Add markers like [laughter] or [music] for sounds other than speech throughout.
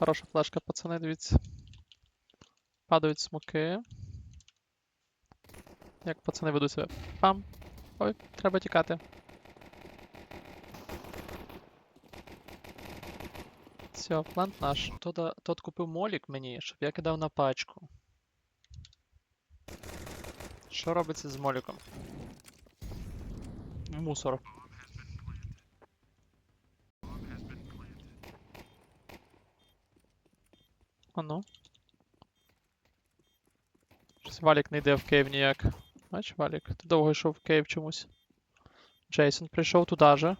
Хороша флешка, пацани, дивіться. Падають смоки. Як пацани ведуть себе. Пам. Ой, треба тікати. Все, плант наш. Тот, тот купив молік мені, щоб я кидав на пачку. Що робиться з моліком? Мусор. А ну. Щось Валік не йде в Кейв ніяк. Бач, Валік, ти довго йшов в Кейв чомусь. Джейсон прийшов туди же.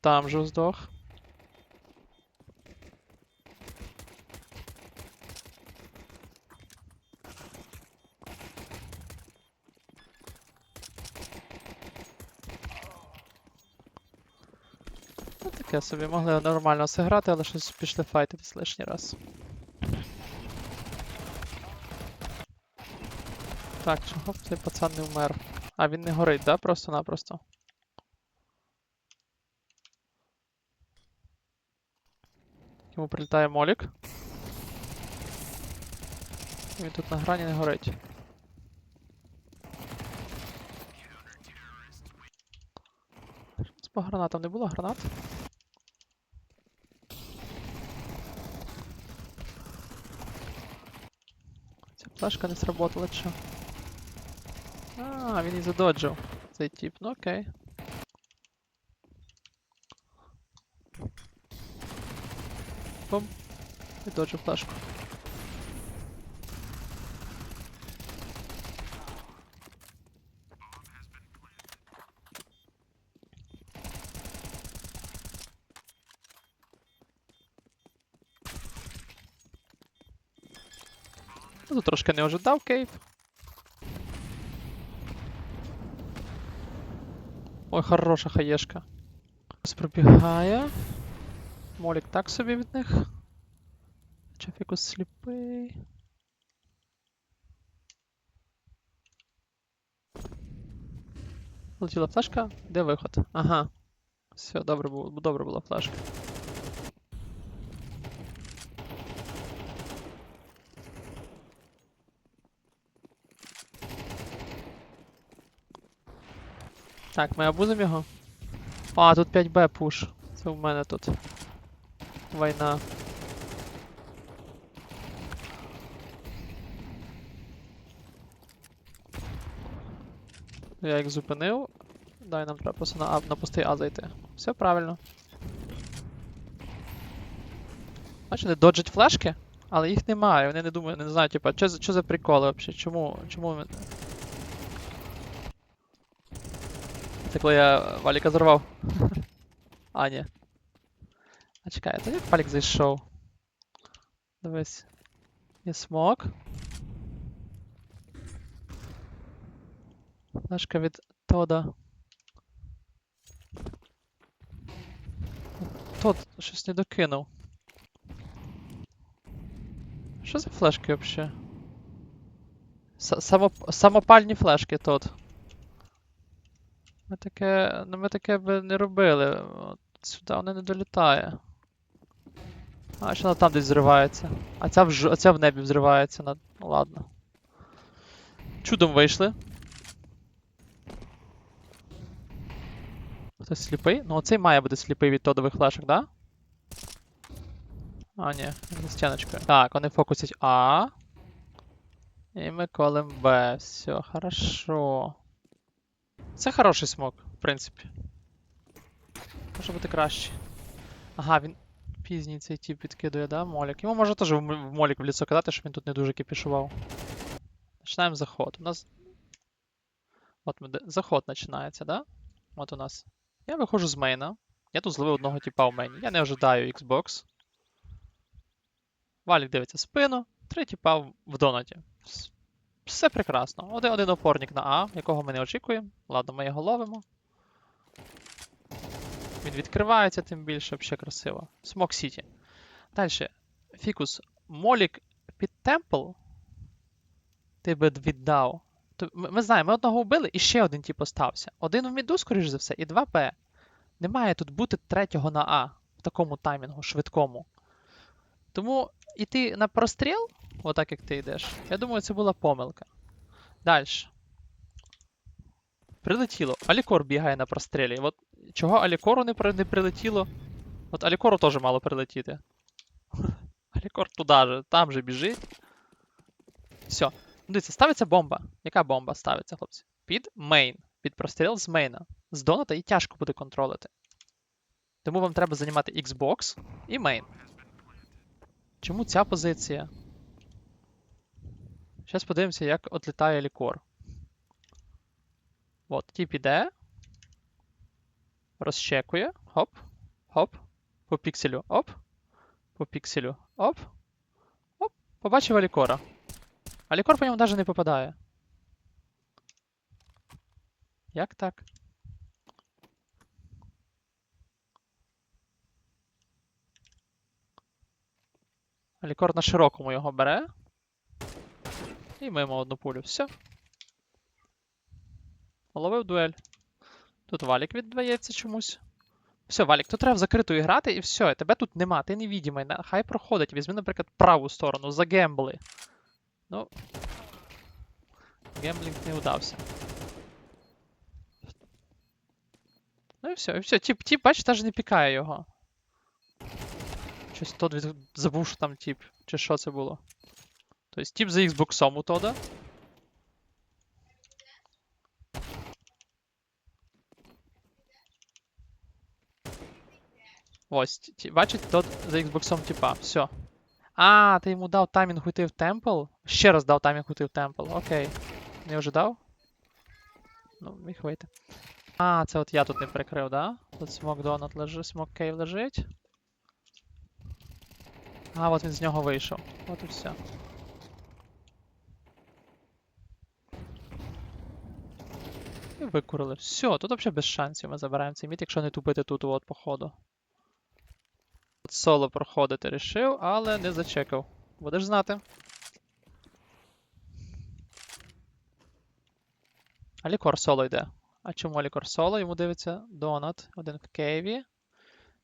Там же здох. Ну, таке собі могли нормально зіграти, але щось пішли файтитись лишній раз. Так, чого цей пацан не вмер? А він не горить, да? Просто-напросто. Йому прилітає молік. Він тут на грані не горить. По гранатам не було гранат? Ця флешка не сработала, чи? що? А, він її задоджив. Цей тип, ну окей. Бум. І доджив флешку. Тут трошки не ожидав кейв. Ой, хороша хаєшка. Ось пробігає. Молік так собі від них. Чафікус сліпий. Летіла флешка. Де виход? Ага. Все, добре було, добре була флешка. Так, ми обузимо його. А, тут 5Б пуш. Це в мене тут. Війна. Я їх зупинив. Дай нам треба просто на, А- на пустий А зайти. Все правильно. Бачите, доджать флешки, але їх немає. Вони не думають, не знають, типа, що, що за приколи взагалі? Чому? Чому Це коли я Валіка зорвав. А, ні. А чекай, то як Валік зайшов? Дивись. Є смок. Флешка від Тода. Тод щось не докинув. Що за флешки взагалі? Само, самопальні флешки Тод. Ми таке. Ну ми таке би не робили. От сюди воно не долітає. А, ще вона там десь зривається. А ця в, а ця в небі взривається. Ну ладно. Чудом вийшли. Хтось сліпий? Ну оцей має бути сліпий від тодових флешок, да? А, ні, за стіночкою. Так, вони фокусять А. І ми колем Б. Все, хорошо. Це хороший смок, в принципі. Може бути краще. Ага, він пізній цей тип підкидує, да? Молік. Йому може теж в молік в ліцо кидати, щоб він тут не дуже кипішував. Починаємо заход. У нас. От ми заход починається, да? От у нас. Я виходжу з мейна. Я тут зловив одного типа в мейні. Я не ожидаю Xbox. Валік дивиться спину. Три типа в- в донаті. Вс- Все прекрасно. Один, один опорник на А, якого ми не очікуємо. Ладно, ми його ловимо. Він відкривається, тим більше, взагалі красиво. Смок Сіті. Далі. Фікус. Молік під Темпл. Ти би віддав. Ми, знаємо, ми одного вбили і ще один тип остався. Один в міду, скоріш за все, і два Б. Не має тут бути третього на А. в такому таймінгу, швидкому. Тому іти на простріл, отак як ти йдеш, я думаю, це була помилка. Далі. Прилетіло. Алікор бігає на прострілі. От чого Алікору не, при- не прилетіло? От Алікору теж мало прилетіти. [laughs] Алікор туди же, там же біжить. Все. Ну, Дивіться, ставиться бомба. Яка бомба ставиться, хлопці? Під мейн. Під простріл з мейна. З доната її тяжко буде контролити. Тому вам треба займати Xbox і мейн. Чому ця позиція? Зараз подивимося, як отлітає лікор. От, тіп іде. Розчекує. Хоп. Хоп. По пікселю. Оп. По пікселю. Оп. Оп. Побачив Алікора. Алікор по ньому навіть не попадає. Як так? Алікор на широкому його бере. І мимо одну пулю. Все. Ловив дуель. Тут валік віддається чомусь. Все, Валік, тут треба в закриту грати і все, тебе тут нема, ти невідімий. Хай проходить. Візьми, наприклад, праву сторону, загембли. Ну. Гемблінг не удався. Ну і все, і все. Тіп, тіп, бачиш, навіть не пікає його. Щось тот від... забув, що там тіп. Чи що це було? Тобто тіп за Xbox у Тода. Ось, бачить, тот за Xbox типа. Все. А, ти йому дав таймінг уйти в темпл? Ще раз дав таймінг уйти в темпл. Окей. Не вже дав? Ну, міг вийти. А, це от я тут не прикрив, да? Тут смок донат лежить, смок кейв лежить. А, от він з нього вийшов. От і все. І викурили. Все, тут взагалі без шансів ми забираємо цей міт, якщо не тупити тут от по ходу. От соло проходити рішив, але не зачекав. Будеш знати. Алікор соло йде. А чому Алікор соло? Йому дивиться Донат. Один в кейві.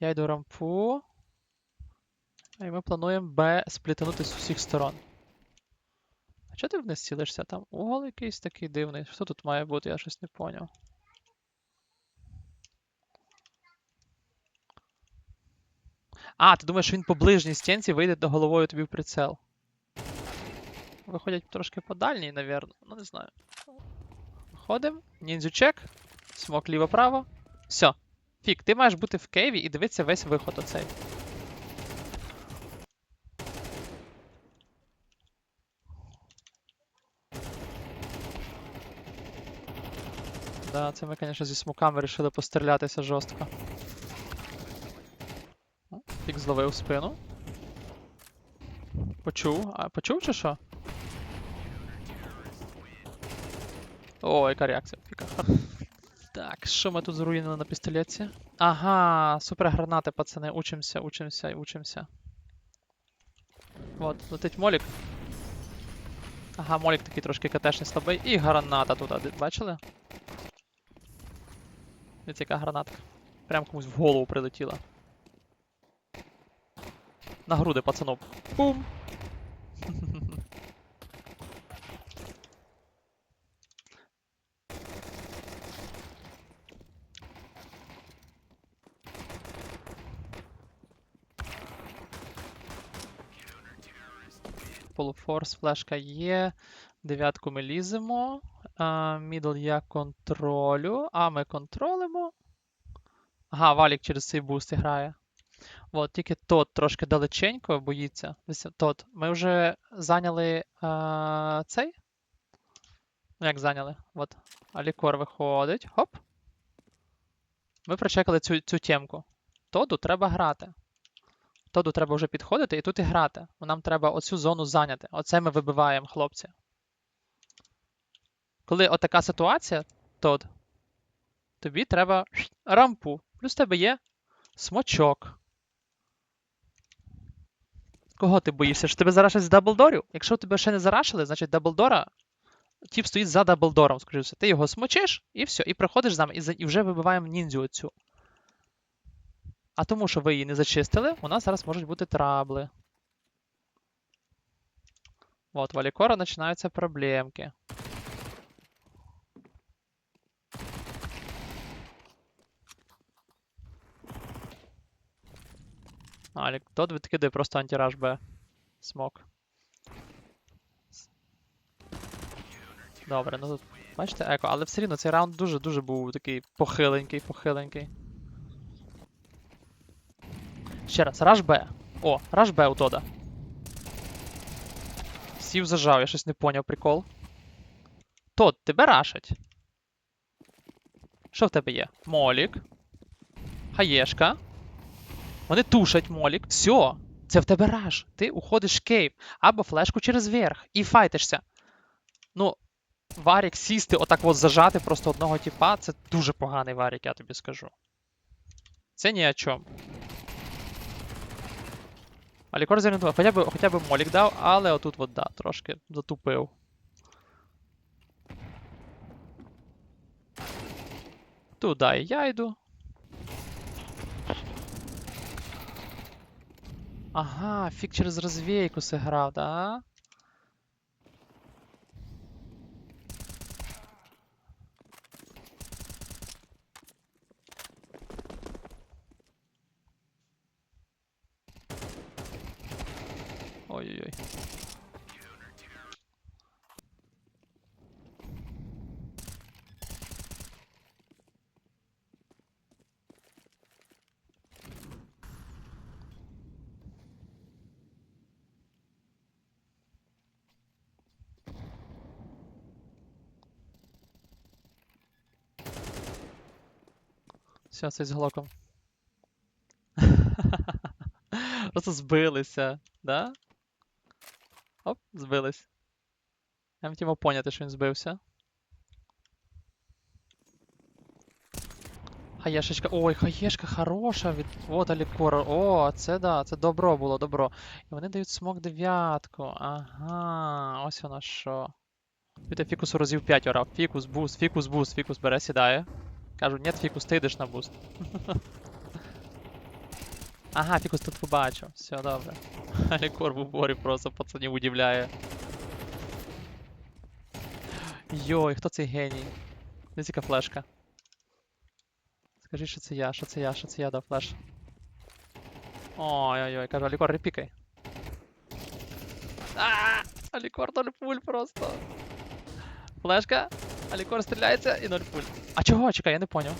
Я йду рампу. І ми плануємо Б сплітанути з усіх сторон. Чого ти вниз цілишся? Там угол якийсь такий дивний. Що тут має бути? Я щось не поняв. А, ти думаєш, що він по ближній стінці вийде до головою тобі в прицел. Виходять трошки по дальній, навірно. Ну, не знаю. Виходимо. Ніндзю чек. Смок ліво-право. Все. Фік, ти маєш бути в кейві і дивитися весь виход оцей. Да, це ми, звісно, зі смоками вирішили пострілятися жорстко. О, Фік зловив спину. Почув. А почув чи що? О, яка реакція Фіка. [laughs] Так, що ми тут зруїнили на пістолеті? Ага, супергранати, пацани. Учимося, учимося і учимося. От, летить молік. Ага, молік такий трошки катешний слабий. І граната туди. Бачили? Дивіться, яка гранатка. Прям комусь в голову прилетіла. На груди, пацанов. Бум! Полуфорс, флешка є. Дев'ятку ми ліземо. Мідл я контролю. А ми контролимо. Ага, валік через цей буст грає. От, тільки тот трошки далеченько боїться. Тот. Ми вже зайняли а, цей. Ну, як зайняли? От. Алікор виходить. Хоп. Ми прочекали цю, цю темку. Тоду треба грати. Тоду треба вже підходити і тут і грати. Нам треба оцю зону зайняти. Оце ми вибиваємо, хлопці. Коли отака ситуація, Тод, тобі треба рампу. Плюс в тебе є смочок. Кого ти боїшся? Що тебе зарашать з даблдорів? Якщо тебе ще не зарашили, значить даблдора. Тіп стоїть за даблдором, все. Ти його смочиш, і все, і проходиш з нами, і, і вже вибиваємо ніндзю оцю. А тому, що ви її не зачистили, у нас зараз можуть бути трабли. От, в Алікора починаються проблемки. Алік, тот відкидає просто антираж Б. Смок. Добре, ну тут. Бачите, еко, але все рівно цей раунд дуже-дуже був такий похиленький, похиленький. Ще раз, раш Б. О, раш Б у Тода. Сів зажав, я щось не поняв, прикол. Тод, тебе рашать. Що в тебе є? Молік. Хаєшка. Вони тушать молік. Все, це в тебе раш. Ти уходиш в кейв. Або флешку через верх. І файтишся. Ну, варік сісти, отак от зажати просто одного тіпа, це дуже поганий варік, я тобі скажу. Це ні о чому. Алікор зорієнтував, хоча б, хоча б молік дав, але отут от да, трошки затупив. Туди і я йду. Ага, фік через розвійку сыграв, да? Ой-ой-ой. Все, цей з глоком. [laughs] Просто збилися, да? Оп, збились. Я хотів поняти, що він збився. Хаєшечка. Ой, хаєшка хороша від. Вот Алікора. О, це да, це добро було, добро. І вони дають смок дев'ятку. Ага, ось воно що. Від фікусу разів 5 орав. Фікус, буст, фікус, буст, фікус бере, сідає. Кажу, нет, фікус, ти йдеш на буст. [laughs] Ага, фікус тут побачив. Все, добре. [laughs] Алікор в уборі просто пацанів удивляє. Йой, хто цей геній? Яка флешка. Скажи, що це я, що це я, що це я дав флеш. Ой-ой-ой, кажу, Алікор, репікай. А, Алікор 0 пуль просто. Флешка. Алікор стріляється і 0 пуль. А чого? Чекай, я не поняв.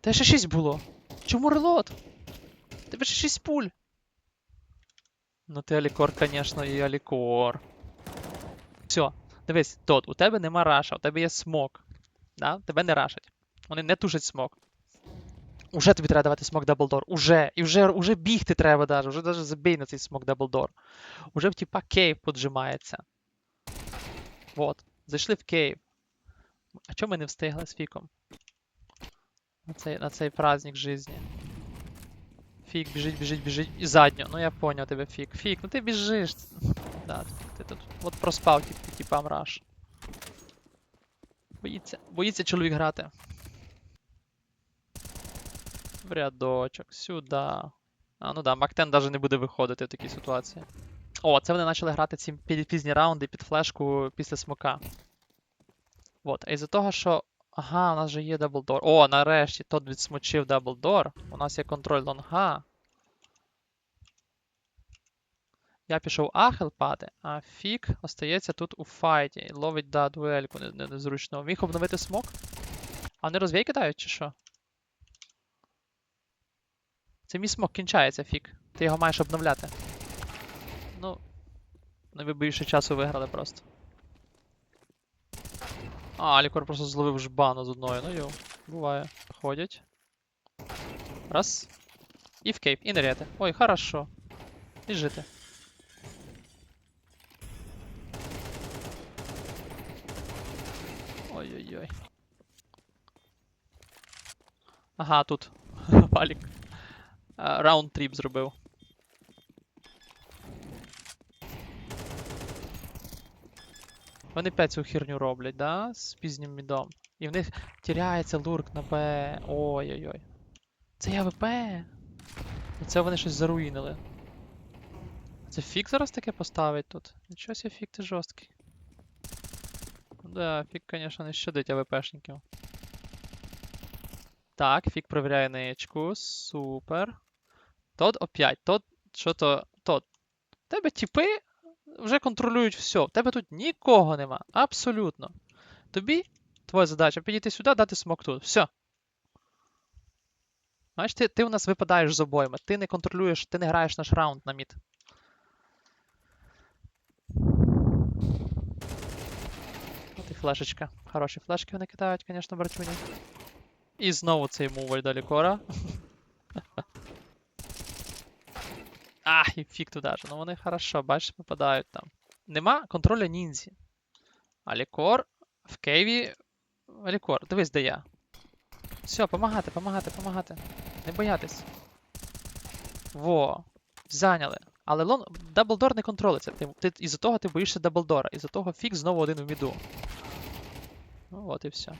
Та ще 6 було. Чому релот? Тебе ще 6 пуль. Ну ти Алікор, звісно, і Алікор. Все, дивись, Тот, у тебе нема раша, у тебе є смок. Да? Тебе не рашать. Вони не тушать смок. Уже тобі треба давати смок даблдор. Уже. І вже, уже бігти треба даже. Уже даже забій на цей смок даблдор. Уже в типа кейв поджимається. Вот. Зайшли в кейв. А чому ми не встигли з фіком? На цей, на цей праздник жизни. Фік, біжить, біжить, біжить. І задню. Ну я поняв тебе, фік. Фік, ну ти біжиш. Да, ти тут от проспав тільки типам раш. Боїться. Боїться чоловік грати. В рядочок, сюди. А, ну да, Мактен навіть не буде виходити в такій ситуації. О, це вони почали грати ці пізні раунди під флешку після смока. Вот. А із-за того, що. Ага, у нас же є даблдор. О, нарешті тот відсмочив даблдор. У нас є контроль лонга. Я пішов А хелпати, а Фік остається тут у файті ловить да, дуельку не- не- незручно. Міг обновити смок? А вони розвій кидають чи що? Це мій смок кінчається, Фік. Ти його маєш обновляти. Ну. Ну ви більше часу виграли просто. А, Алікор просто зловив жбану з одною. Ну йо, буває. Ходять. Раз. І в кейп, і ныряти. Ой, хорошо. І жити. Ой-ой-ой. Ага, тут. [laughs] Валік. Раунд тріп зробив. Вони опять цю херню роблять, да? З пізнім мідом. І в них тіряється лурк на Б. Ой-ой-ой. Це я ВП. Оце вони щось заруїнили. Це фік зараз таке поставить тут. Нічого себе фік ти жорсткий. Ну Да, фік, звісно, не щадить АВПшників. Так, фік провіряє ничку. Супер. Тод опять. Тод, що то. Тод. Тебе тіпи вже контролюють все. В тебе тут нікого нема. Абсолютно. Тобі твоя задача підійти сюди, дати смок тут. Все. Знаєш, ти, ти у нас випадаєш з обоями. Ти не контролюєш, ти не граєш наш раунд на мід. От і флешечка. Хороші флешки вони кидають, звісно, братюні. І знову цей муваль до А, і фік туди ж. Ну вони хорошо, бачиш, попадають там. Нема контроля ніндзі. А лікор в кейві. Лікор, дивись, де я. Все, помагати, помагати, помагати. Не боятись. Во. Зайняли. Але лон... даблдор не контролиться. Ти, ти, із-за того ти боїшся даблдора. Із-за того фік знову один в міду. Ну от і все.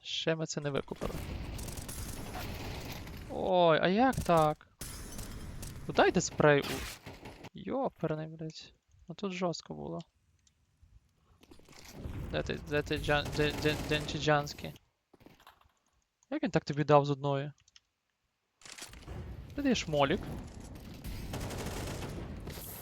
Ще ми це не викупили. Ой, а як так? Куда йде спрей у. Йоперний, блядь. Ну тут жорстко було. Де ти, де ти Джан, де, де, Денчиджанський? Як він так тобі дав з одної? Ти даєш молік.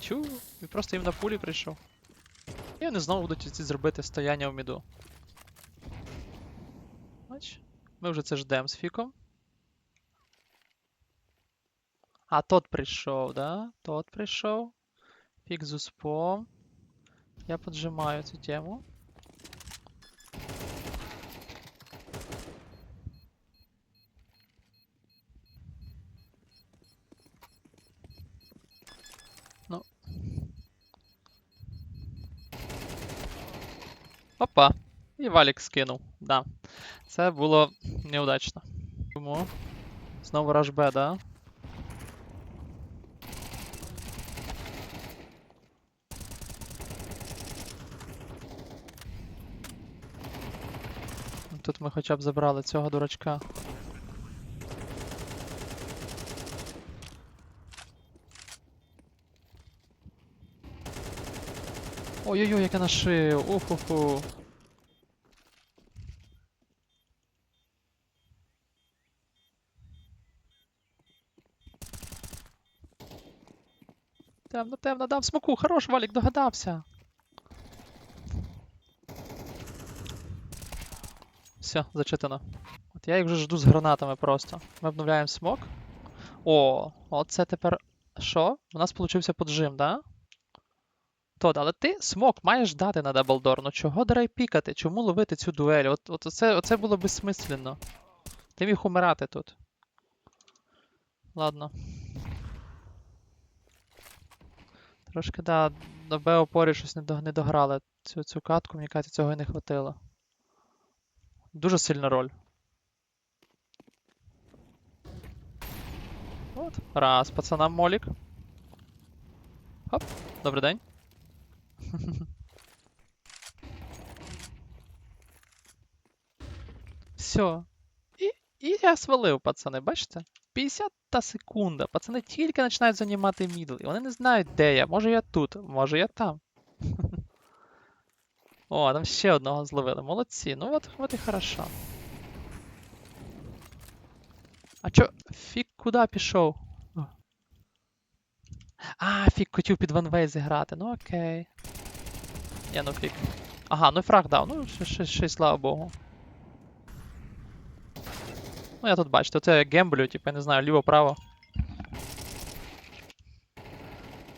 Чу, він просто їм на пулі прийшов. І вони знову будуть ці зробити стояння в міду. Бач, ми вже це ждемо з фіком. А, тот прийшов, да? Тот прийшов. Фік з успом. Я поджимаю цю тему. Ну. Опа! І валік скинув. Да. Це було неудачно. Тому. Знову раш да? Тут ми хоча б забрали цього дурачка. Ой-ой-ой, як я нашив! Уху-ху. Темно, темно, дам смоку, хорош, Валік, догадався. Все, зачитано. От я їх вже жду з гранатами просто. Ми обновляємо смок. О, оце тепер. Що? У нас получився поджим, да? Тод, але ти смок маєш дати на даблдор. Ну чого драй пікати? Чому ловити цю дуель? От, от оце, оце було безсмисленно. Ти міг умирати тут. Ладно. Трошки, да, на Б опорі щось не, до, не дограли цю, цю катку, мені кажеться, цього і не хватило. Дуже сильна роль. От. Раз, пацанам молік. Хоп, добрий день. Все. І, і я свалив, пацани, бачите? 50 та секунда. Пацани тільки починають займати мідл. І вони не знають, де я. Може я тут, може я там. О, там ще одного зловили. Молодці. Ну от, от і хорошо. А чо, фік куди пішов? А, фік хотів під ванвей зіграти. Ну окей. Я ну фік. Ага, ну фраг дав. Ну, й слава Богу. Ну, я тут бачите, це я гемблю, типу, я не знаю, ліво-право.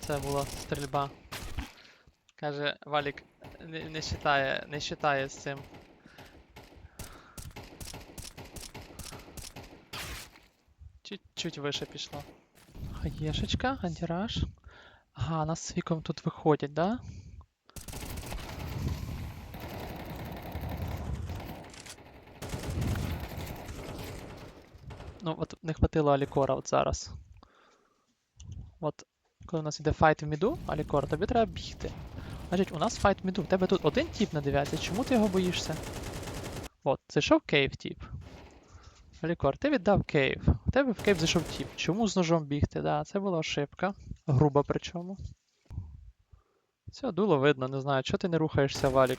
Це була стрільба. Каже, Валік не, считає, не считає з цим. Чуть-чуть вище пішло. Хаєшечка, антираж. Ага, нас з віком тут виходять, да? Ну, от не хватило Алікора от зараз. От, коли у нас іде файт в міду, Алікор, тобі треба бігти. Значить, у нас файт міду. В тебе тут один тіп на дев'ятці, чому ти його боїшся? От, зайшов кейв тіп. Лікор, ти віддав кейв. У тебе в кейв зайшов тіп. Чому з ножом бігти? Да, це була ошибка. Груба причому. Все, дуло видно, не знаю, чого ти не рухаєшся, Валік.